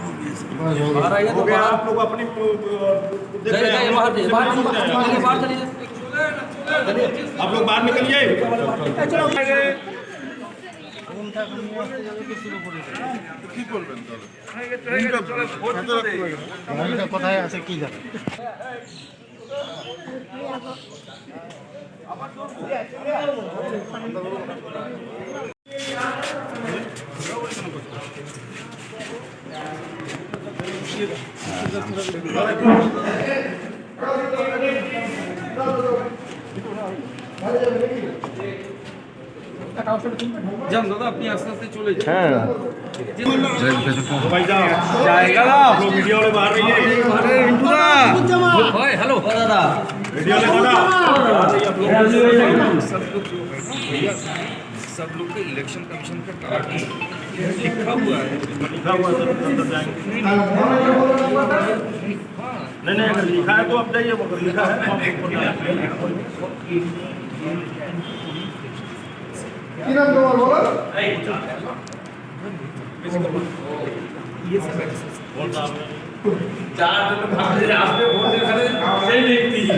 हो तो गया बाहर आप लोग अपनी अ, देख जाइए रहे हैं, जाइए बाहर जाइए बाहर हम लोग चलिए बाहर चलिए आप लोग बाहर निकलिए কোথায় আছে কি জানে যান দাদা আপনি আস্তে আস্তে চলে যান হ্যাঁ জায়গা ভিডিও বাহার হয় হ্যালো দাদা ভিডিও सब लोग के इलेक्शन कमीशन का टारगेट लिखा हुआ है लिखा हुआ सर अंदर जाएँगे नहीं नहीं अगर लिखा है तो आप जाइए अगर लिखा है। तो आप ऊपर चार रास्ते बोलते सही देखती है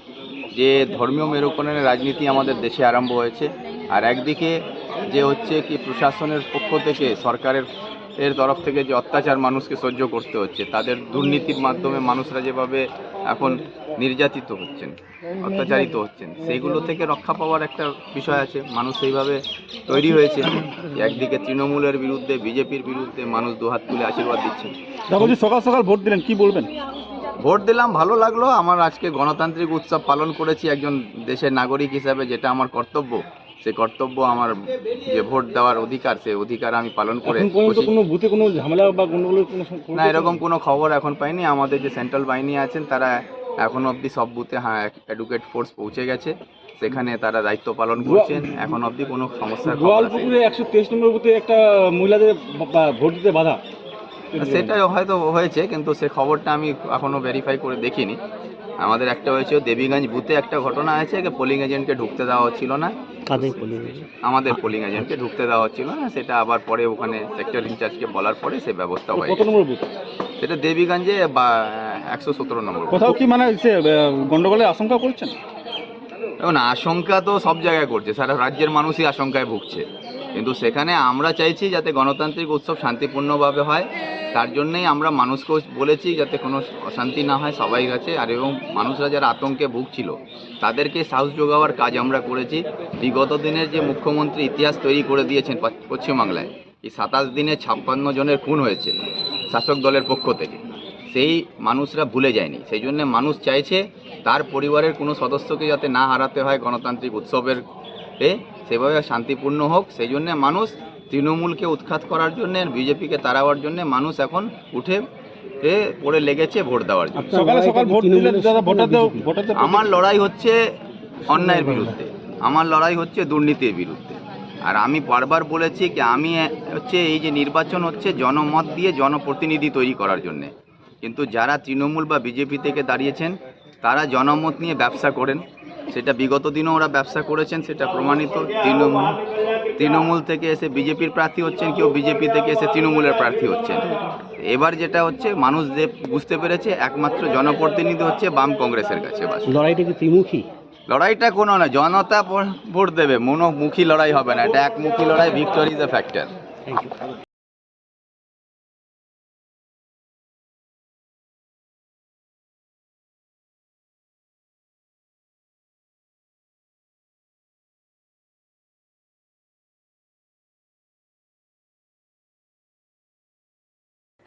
যে ধর্মীয় মেরুকরণের রাজনীতি আমাদের দেশে আরম্ভ হয়েছে। আর একদিকে যে হচ্ছে কি প্রশাসনের পক্ষ থেকে, সরকারের এর তরফ থেকে যে অত্যাচার মানুষকে সহ্য করতে হচ্ছে, তাদের দুর্নীতির মাধ্যমে মানুষরা যেভাবে এখন নির্যাতিত হচ্ছেন, অত্যাচারিত হচ্ছেন সেইগুলো থেকে রক্ষা পাওয়ার একটা বিষয় আছে। মানুষ সেইভাবে তৈরি হয়েছে একদিকে তৃণমূলের বিরুদ্ধে, বিজেপির বিরুদ্ধে মানুষ দুহাত তুলে আশীর্বাদ দিচ্ছেন সকাল সকাল ভোট দিলেন, কি বলবেন? ভোট দিলাম ভালো লাগল। আমার আজকে গণতান্ত্রিক উৎসব পালন করেছি একজন দেশের নাগরিক হিসাবে যেটা আমার কর্তব্য। সে কর্তব্য আমার যে ভোট দেওয়ার অধিকার সে অধিকার আমি পালন করে এখন পর্যন্ত খুশি। কোনো বুথে কোনো ঝামেলা বা গন্ডগোলের কোনো না এরকম কোনো খবর এখন পাইনি। আমাদের যে সেন্ট্রাল বাহিনী আছেন তারা এখন অবধি সব বুথে হ্যাঁ এডুকেট ফোর্স পৌঁছে গেছে। সেখানে তারা দায়িত্ব পালন করছেন। এখন অবধি কোনো সমস্যা গোয়ালপুকুরে একশো তেইশ নম্বর বুথে একটা মহিলাদের ভোট দিতে বাধা। সেটাই হয়তো হয়েছে কিন্তু সে খবরটা আমি এখনও ভেরিফাই করে দেখিনি। আমাদের একটা হয়েছে দেবীগঞ্জ বুথে একটা ঘটনা আছে যে পোলিং এজেন্টকে ঢুকতে দেওয়া হচ্ছিল না। আমাদের পোলিং এজেন্টকে ঢুকতে দেওয়া হচ্ছিল না সেটা আবার পরে ওখানে সেক্টর ইনচার্জকে বলার পরে সে ব্যবস্থা হয় কত নম্বর বুথ? সেটা দেবীগঞ্জে বা একশো সতেরো নম্বর কোথাও কি মানে সে গন্ডগোলের আশঙ্কা করছেন? এখন আশঙ্কা তো সব জায়গায় করছে সারা রাজ্যের মানুষই আশঙ্কায় ভুগছে। কিন্তু সেখানে আমরা চাইছি যাতে গণতান্ত্রিক উৎসব শান্তিপূর্ণভাবে হয়। তার জন্যই আমরা মানুষকেও বলেছি যাতে কোনো অশান্তি না হয় সবাই কাছে। আর এবং মানুষরা যারা আতঙ্কে ভুগছিল, তাদেরকে সাহস যোগাওয়ার কাজ আমরা করেছি। বিগত দিনের যে মুখ্যমন্ত্রী ইতিহাস তৈরি করে দিয়েছেন পশ্চিমবাংলায়, এই সাতাশ দিনে ছাপ্পান্ন জনের খুন হয়েছে শাসক দলের পক্ষ থেকে। সেই মানুষরা ভুলে যায়নি। সেই জন্য মানুষ চাইছে তার পরিবারের কোনো সদস্যকে যাতে না হারাতে হয় গণতান্ত্রিক উৎসবের সেভাবে শান্তিপূর্ণ হোক সেই জন্য মানুষ তৃণমূলকে উৎখাত করার জন্য বিজেপিকে তাড়াবার জন্য মানুষ এখন উঠে এ পড়ে লেগেছে ভোট দেওয়ার জন্য। আমার লড়াই হচ্ছে অন্যায়ের বিরুদ্ধে। আমার লড়াই হচ্ছে দুর্নীতির বিরুদ্ধে। আর আমি বারবার বলেছি কি আমি হচ্ছে এই যে নির্বাচন হচ্ছে জনমত দিয়ে জনপ্রতিনিধি তৈরি করার জন্যে। কিন্তু যারা তৃণমূল বা বিজেপি থেকে দাঁড়িয়েছেন তারা জনমত নিয়ে ব্যবসা করেন। সেটা বিগত দিনও ওরা ব্যবসা করেছেন সেটা প্রমাণিত। তৃণমূল তৃণমূল থেকে এসে বিজেপির প্রার্থী হচ্ছেন কেউ বিজেপি থেকে এসে তৃণমূলের প্রার্থী হচ্ছেন? এবার যেটা হচ্ছে মানুষ যে বুঝতে পেরেছে একমাত্র জনপ্রতিনিধি হচ্ছে বাম কংগ্রেসের কাছে বাস। লড়াইটা কি ত্রিমুখী? লড়াইটা কোনো না জনতা ভোট দেবে। মনোমুখী লড়াই হবে না এটা একমুখী লড়াই ভিক্টোরি ইজ এ ফ্যাক্টর